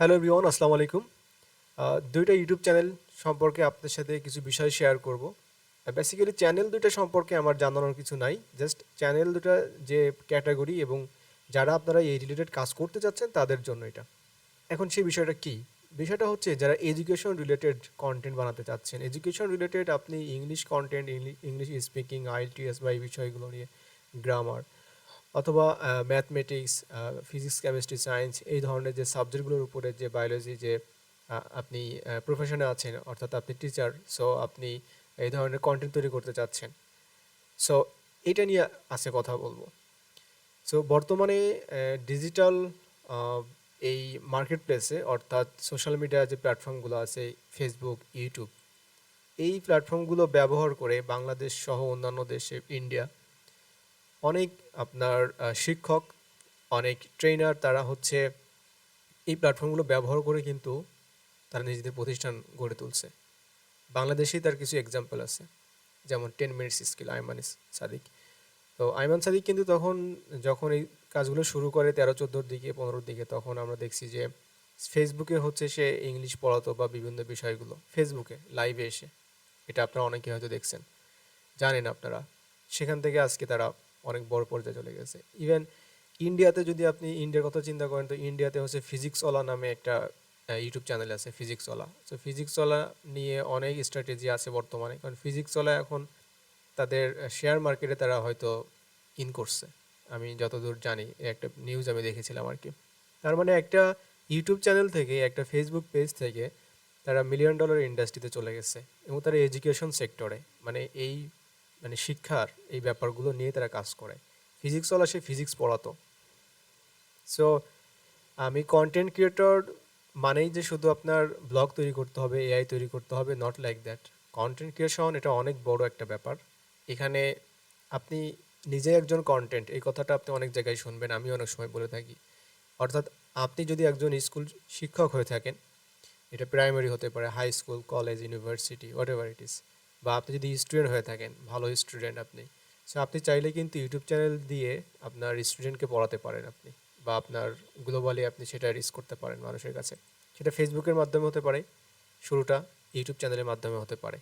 Hello everyone আসসালামু আলাইকুম। দুইটা ইউটিউব চ্যানেল সম্পর্কে আপনাদের সাথে কিছু বিষয় শেয়ার করব। বেসিক্যালি চ্যানেল দুটো সম্পর্কে আমার জানানোর কিছু নাই। জাস্ট চ্যানেল দুটা যে ক্যাটাগরি এবং যারা আপনারা এই রিলেটেড কাজ করতে চাচ্ছেন তাদের জন্য এটা। এখন সেই বিষয়টা কি? বিষয়টা হচ্ছে যারা এডুকেশন রিলেটেড কন্টেন্ট বানাতে চাচ্ছেন এডুকেশন রিলেটেড আপনি ইংলিশ কন্টেন্ট ইংলিশ স্পিকিং আইটিএস বা এই বিষয়গুলো নিয়ে গ্রামার অথবা ম্যাথমেটিক্স ফিজিক্স কেমিস্ট্রি সায়েন্স এই ধরনের যে সাবজেক্টগুলোর উপরে যে বায়োলজি যে আপনি প্রফেশনে আছেন, অর্থাৎ আপনি টিচার সো আপনি এই ধরনের কন্টেন্ট তৈরি করতে চাচ্ছেন। সো এটা নিয়ে আজকে কথা বলব। সো বর্তমানে ডিজিটাল এই মার্কেট প্লেসে অর্থাৎ সোশ্যাল মিডিয়া যে প্ল্যাটফর্মগুলো আছে ফেসবুক ইউটিউব এই প্ল্যাটফর্মগুলো ব্যবহার করে বাংলাদেশ সহ অন্যান্য দেশে ইন্ডিয়া অনেক আপনার শিক্ষক, অনেক ট্রেনার তারা হচ্ছে এই প্ল্যাটফর্মগুলো ব্যবহার করে কিন্তু তারা নিজেদের প্রতিষ্ঠান গড়ে তুলছে। বাংলাদেশেই তার কিছু এক্সাম্পল আছে, যেমন ten minutes skill Ayman Sadiq তো আইমান সাদিক কিন্তু তখন যখন এই কাজগুলো শুরু করে তেরো, চোদ্দোর দিকে, পনেরোর দিকে, তখন আমরা দেখছি যে ফেসবুকে হচ্ছে সে ইংলিশ পড়াতো বা বিভিন্ন বিষয়গুলো ফেসবুকে লাইভে এসে। এটা আপনারা অনেকে হয়তো দেখছেন। জানেন আপনারা। সেখান থেকে আজকে তারা অনেক বড় পর্যায়ে চলে গেছে। ইভেন ইন্ডিয়াতে যদি আপনি ইন্ডিয়ার কথা চিন্তা করেন, তো ইন্ডিয়াতে হচ্ছে ফিজিক্সওয়ালা নামে একটা ইউটিউব চ্যানেল আছে ফিজিক্সওয়ালা তো ফিজিক্সওয়ালা নিয়ে অনেক স্ট্র্যাটেজি আছে বর্তমানে। কারণ ফিজিক্সওয়ালা এখন তাদের শেয়ার মার্কেটে তারা হয়তো ইন করছে। আমি যতদূর জানি একটা নিউজ আমি দেখেছিলাম আর কি। তার মানে একটা ইউটিউব চ্যানেল থেকে, একটা ফেসবুক পেজ থেকে তারা মিলিয়ন ডলার ইন্ডাস্ট্রিতে চলে গেছে। এবং তারা এডুকেশন সেক্টরে মানে এই মানে শিক্ষার এই ব্যাপারগুলো নিয়ে তারা কাজ করে। ফিজিক্স ফিজিক্সওয়ালা সে ফিজিক্স পড়াতো। সো আমি কন্টেন্ট ক্রিয়েটর মানেই যে শুধু আপনার ব্লগ তৈরি করতে হবে এআই তৈরি করতে হবে not like that content creation এটা অনেক বড় একটা ব্যাপার। এখানে আপনি নিজে একজন কন্টেন্ট এই কথাটা আপনি অনেক জায়গায় শুনবেন আমি অনেক সময় বলে থাকি। অর্থাৎ আপনি যদি একজন স্কুল শিক্ষক হয়ে থাকেন, এটা প্রাইমারি হতে পারে high school college university whatever it is বা আপনি যদি স্টুডেন্ট হয়ে থাকেন, ভালো স্টুডেন্ট আপনি সো আপনি চাইলে কিন্তু ইউটিউব চ্যানেল দিয়ে আপনার স্টুডেন্টকে পড়াতে পারেন আপনি, বা আপনার গ্লোবালি আপনি সেটা রিচ করতে পারেন মানুষের কাছে। সেটা ফেসবুকের মাধ্যমে হতে পারে, শুরুটা ইউটিউব চ্যানেলের মাধ্যমে হতে পারে।